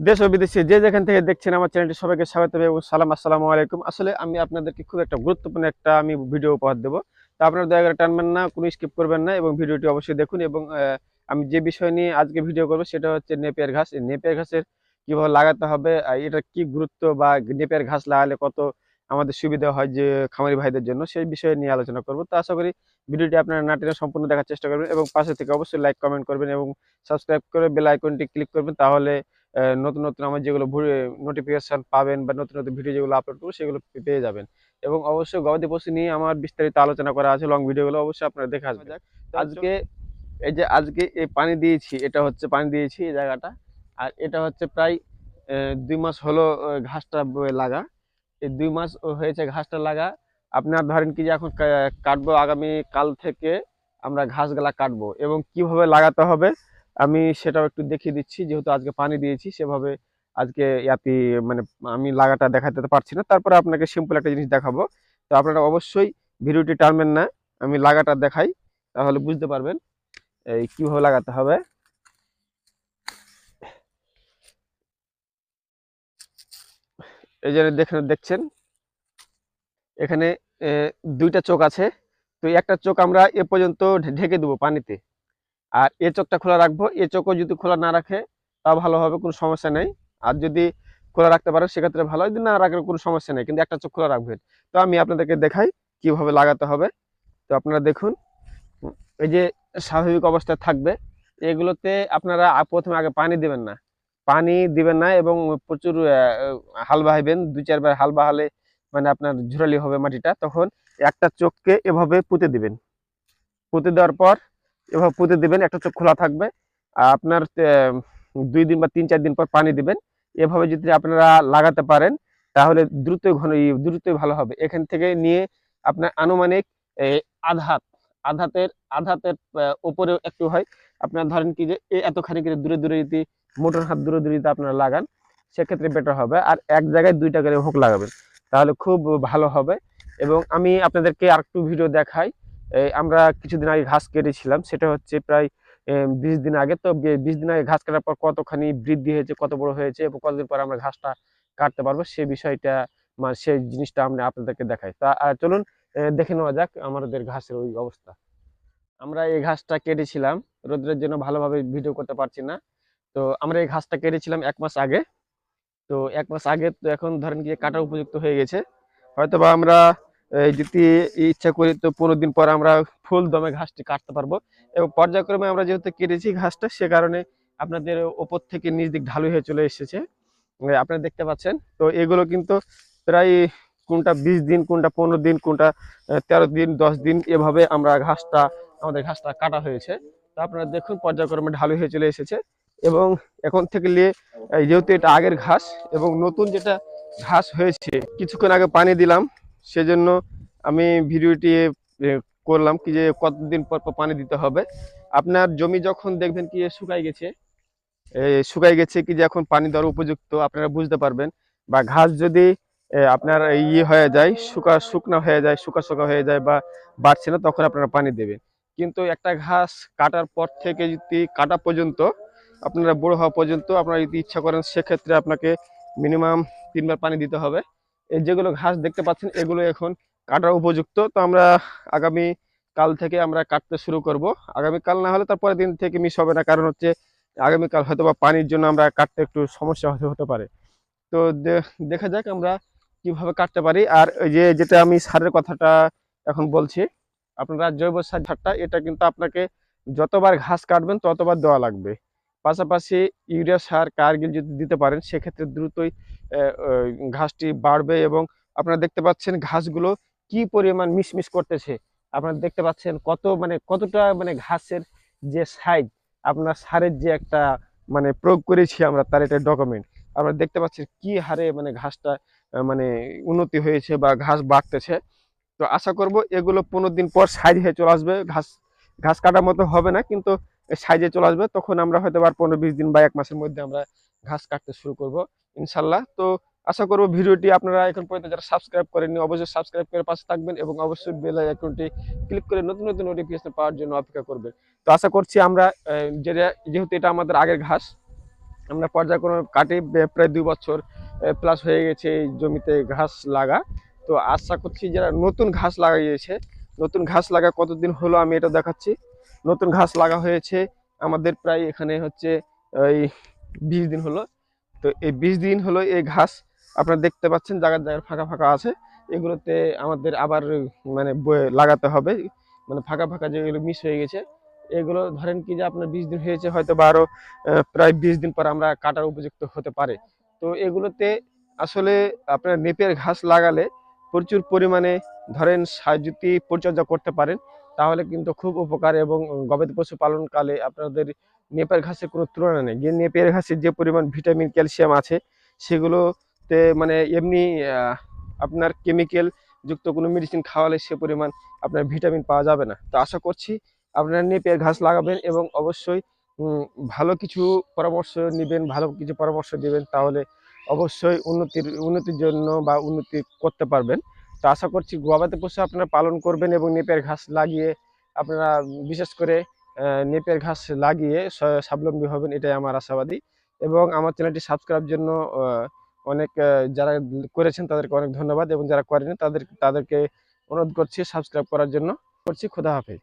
দেশ ও বিদেশে যে যেখান থেকে দেখছেন আমার চ্যানেলটি সবাইকে স্বাগত এবং সালাম, আসসালামু আলাইকুম। আসলে আমি আপনাদেরকে খুব একটা গুরুত্বপূর্ণ একটা আমি ভিডিও উপহার দেবো। তো আপনারা দয়া করে টানবেন না, কোনো স্কিপ করবেন না এবং ভিডিওটি অবশ্যই দেখুন এবং আমি যে বিষয় নিয়ে আজকে ভিডিও করব সেটা হচ্ছে নেপিয়ার ঘাস। নেপিয়ার ঘাসের কীভাবে লাগাতে হবে এটা কি গুরুত্ব বা নেপিয়ার ঘাস লাগালে কত আমাদের সুবিধা হয় যে খামারি ভাইদের জন্য, সেই বিষয়ে নিয়ে আলোচনা করব। তো আশা করি ভিডিওটি আপনারা না টেনে সম্পূর্ণ দেখার চেষ্টা করবেন এবং পাশে থেকে অবশ্যই লাইক কমেন্ট করবেন এবং সাবস্ক্রাইব করে বেল আইকনটি ক্লিক করবেন, তাহলে নতুন নতুন আমার যেগুলো নোটিফিকেশন পাবেন বা নতুন নতুন ভিডিও যেগুলো আপলোড করব সেগুলো পেয়ে যাবেন। এবং অবশ্যই গবাদি পশু নিয়ে আমার বিস্তারিত আলোচনা করা আছে লং ভিডিওগুলো অবশ্যই আপনারা দেখে আসবেন। আজকে এই যে আজকে এই পানি দিয়েছি এটা হচ্ছে পানি দিয়েছি এই জায়গাটা। আর এটা হচ্ছে প্রায় দুই মাস হলো ঘাসটা লাগা। এই দুই মাস হয়েছে ঘাসটা লাগা। আপনার ধরেন কি যে এখন কাটবো আগামী কাল থেকে আমরা ঘাসগুলা কাটবো। এবং কীভাবে লাগাতে হবে আমি সেটাও একটু দেখিয়ে দিচ্ছি, যেহেতু আজকে পানি দিয়েছি, সেভাবে আজকে ইয়াতি মানে আমি লাগাটা দেখাতে পারছি না। তারপরে আপনাকে সিম্পল একটা জিনিস দেখাবো। তো আপনারা অবশ্যই ভিডিওটি টানবেন না, আমি লাগাটা দেখাই, তাহলে বুঝতে পারবেন এই কীভাবে লাগাতে হবে। এই যে দেখেন, দেখছেন? এখানে দুইটা চোখ আছে। তো একটা চোখ আমরা এ পর্যন্ত ঢেকে দেবো পানিতে। আর এ চোখটা খোলা রাখব। এ চোখও যদি খোলা না রাখে তা ভালো হবে, কোনো সমস্যা নেই। আর যদি খোলা রাখতে পারেন সেক্ষেত্রে ভালো যদি না রাখলে কোনো সমস্যা নেই। কিন্তু একটা চোখ খোলা রাখবেন তো আমি আপনাদেরকে দেখাই কীভাবে লাগাতে হবে। তো আপনারা দেখুন, এই যে স্বাভাবিক অবস্থায় থাকবে, এগুলোতে আপনারা প্রথমে আগে পানি দেবেন না। পানি দিবেন না এবং প্রচুর হাল বাহাইবেন। দুই চারবার হাল বাহালে মানে আপনার ঝুরালি হবে মাটিটা। তখন একটা চোখকে এভাবে পুঁতে দিবেন। পুঁতে দেওয়ার পর এভাবে পুঁতে দিবেন, একটা চোখ খোলা থাকবে আপনার দুই দিন বা তিন, চার দিন পর পানি দিবেন। এভাবে যদি আপনারা লাগাতে পারেন, তাহলে দ্রুতই ঘন দ্রুতই ভালো হবে। এখান থেকে নিয়ে আপনার আনুমানিক আধাত আধাতের আধাতের উপরে একটু হয়। আপনার ধরেন কি যে এতখানি করে দূরে দূরে যদি, মোটর হাত দূরে দূরে যদি আপনারা লাগান, সেক্ষেত্রে বেটার হবে। আর এক জায়গায় দুইটা করে হোক লাগাবেন, তাহলে খুব ভালো হবে। এবং আমি আপনাদেরকে আরেকটু ভিডিও দেখাই। আমরা কিছুদিন আগে ঘাস কেটেছিলাম, সেটা হচ্ছে প্রায় বিশ দিন আগে। তো বিশ দিন আগে ঘাস কাটার পর কতখানি বৃদ্ধি হয়েছে, কত বড় হয়েছে এবং কতদিন পর আমরা ঘাসটা কাটতে পারব, সে বিষয়টা মানে সেই জিনিসটা আমরা আপনাদেরকে দেখাই। তা চলুন দেখে নেওয়া যাক আমাদের ঘাসের ওই অবস্থা। আমরা এই ঘাসটা কেটেছিলাম, রোদ্রের জন্য ভালোভাবে ভিডিও করতে পারছি না। তো আমরা এই ঘাসটা কেটেছিলাম এক মাস আগে। তো এক মাস আগে তো এখন ধরেন কি কাটা উপযুক্ত হয়ে গেছে। হয়তো বা আমরা যদি ইচ্ছা করি তো পনেরো দিন পর আমরা ফুল দমে ঘাসটি কাটতে পারব। এবং পর্যায়ক্রমে আমরা যেহেতু কেটেছি ঘাসটা, সে কারণে আপনাদের ওপর থেকে নিচ দিক ঢালু হয়ে চলে এসেছে। আপনারা দেখতে পাচ্ছেন। তো এগুলো কিন্তু প্রায় কোনটা বিশ দিন, কোনটা পনেরো দিন, কোনটা তেরো দিন, দশ দিন এভাবে আমরা ঘাসটা, আমাদের ঘাসটা কাটা হয়েছে। তো আপনারা দেখুন, পর্যায়ক্রমে ঢালু হয়ে চলে এসেছে। এবং এখন থেকে নিয়ে যেহেতু এটা আগের ঘাস, এবং নতুন যেটা ঘাস হয়েছে, কিছুক্ষণ আগে পানি দিলাম। সেজন্য আমি ভিডিওটি করলাম কি যে কতদিন পর পানি দিতে হবে। আপনার জমি যখন দেখবেন কি শুকাই গেছে শুকাই গেছে কি যে এখন পানি দেওয়ার উপযুক্ত, আপনারা বুঝতে পারবেন। বা ঘাস যদি আপনার ইয়ে হয়ে যায়, শুকা, শুকনা হয়ে যায়, শুকা শুকা হয়ে যায় বা বাড়ছে না, তখন আপনারা পানি দেবেন। কিন্তু একটা ঘাস কাটার পর থেকে যদি কাটা পর্যন্ত, আপনারা বড় হওয়া পর্যন্ত আপনারা যদি ইচ্ছা করেন, সেক্ষেত্রে আপনাকে মিনিমাম তিনবার পানি দিতে হবে। যেগুলো ঘাস দেখতে পাচ্ছেন, এগুলো এখন কাটার উপযুক্ত। তো আমরা আগামী কাল থেকে আমরা কাটতে শুরু করব। আগামী কাল না হলে তারপরের দিন থেকে মিস হবে না, কারণ হচ্ছে আগামীকাল হয়তো বা পানির জন্য আমরা কাটতে একটু সমস্যা হতে হতে পারে। তো দেখা যাক আমরা কীভাবে কাটতে পারি। আর যে, যেটা আমি সারের কথাটা এখন বলছি, আপনারা জৈব সার সারটা, এটা কিন্তু আপনাকে যতবার ঘাস কাটবেন ততবার দেওয়া লাগবে। পাশাপাশি ইউরিয়া সার, কার্গিল যদি দিতে পারেন, সেক্ষেত্রে দ্রুতই ঘাসটি বাড়বে এবং আপনারা দেখতে পাচ্ছেন ঘাসগুলো কি পরিমাণ মিশমিশ করতেছে। আপনারা দেখতে পাচ্ছেন কত মানে কতটা মানে ঘাসের যে সাইজ, আপনার সারের যে একটা মানে প্রয়োগ করেছি আমরা, তার এটা ডকুমেন্ট। আমরা দেখতে পাচ্ছেন কি হারে মানে ঘাসটা মানে উন্নতি হয়েছে বা ঘাস বাড়তেছে। তো আশা করব এগুলো পনেরো দিন পর সাইজ হয়ে চলে আসবে। ঘাস ঘাস কাটার মতো হবে না, কিন্তু সাইজে চলে আসবে, তখন আমরা হয়তো আর পনেরো বিশ দিন বা এক মাসের মধ্যে আমরা ঘাস কাটতে শুরু করব, ইনশাল্লাহ। তো আশা করব ভিডিওটি আপনারা এখন পর্যন্ত যারা সাবস্ক্রাইব করেননি, অবশ্যই সাবস্ক্রাইব করে পাশে থাকবেন এবং অবশ্যই বেল আইকনটি ক্লিক করে নতুন নতুন নোটিফিকেশন পাওয়ার জন্য অপেক্ষা করবেন। তো আশা করছি আমরা যেটা, যেহেতু এটা আমাদের আগের ঘাস, আমরা পর্যায়ক্রমে কাটি প্রায় দুই বছর প্লাস হয়ে গেছে এই জমিতে ঘাস লাগা। তো আশা করছি যারা নতুন ঘাস লাগাইয়েছে নতুন ঘাস লাগা কতদিন হলো আমি এটা দেখাচ্ছি। নতুন ঘাস লাগা হয়েছে। আমাদের প্রায় এখানে হচ্ছে ওই বিশ দিন হলো। তো এই বিশ দিন হলো এই ঘাস আপনারা দেখতে পাচ্ছেন জায়গার জায়গার ফাঁকা ফাঁকা আছে। এগুলোতে আমাদের আবার মানে লাগাতে হবে। মানে ফাঁকা ফাঁকা যেগুলো মিস হয়ে গেছে। এগুলো ধরেন কি যে আপনার বিশ দিন হয়েছে হয়তো বা আরও আহ, প্রায় বিশ দিন পর আমরা কাটার উপযুক্ত হতে পারে। তো এগুলোতে আসলে আপনার নেপের ঘাস লাগালে প্রচুর পরিমাণে ধরেন যদি পরিচর্যা করতে পারেন তাহলে কিন্তু খুব উপকার এবং গবাদি পশু পালনকালে আপনাদের নেপের ঘাসের কোনো তুলনা নেই। যে নেপের ঘাসের যে পরিমাণ ভিটামিন, ক্যালসিয়াম আছে, সেগুলোতে মানে এমনি আপনার কেমিক্যাল যুক্ত কোনো মেডিসিন খাওয়ালে সে পরিমাণ আপনার ভিটামিন পাওয়া যাবে না। তো আশা করছি আপনারা নেপের ঘাস লাগাবেন এবং অবশ্যই ভালো কিছু পরামর্শ নেবেন, ভালো কিছু পরামর্শ দেবেন, তাহলে অবশ্যই উন্নতির উন্নতির জন্য বা উন্নতি করতে পারবেন। তো আশা করছি গবাদি পশু আপনারা পালন করবেন এবং নেপের ঘাস লাগিয়ে আপনারা বিশেষ করে নেপের ঘাস লাগিয়ে স্বাবলম্বী হবেন, এটাই আমার আশাবাদী। এবং আমার চ্যানেলটি সাবস্ক্রাইব জন্য অনেক যারা করেছেন তাদেরকে অনেক ধন্যবাদ এবং যারা করেনি তাদের, তাদেরকে অনুরোধ করছি সাবস্ক্রাইব করার জন্য। করছি, খোদা হাফেজ।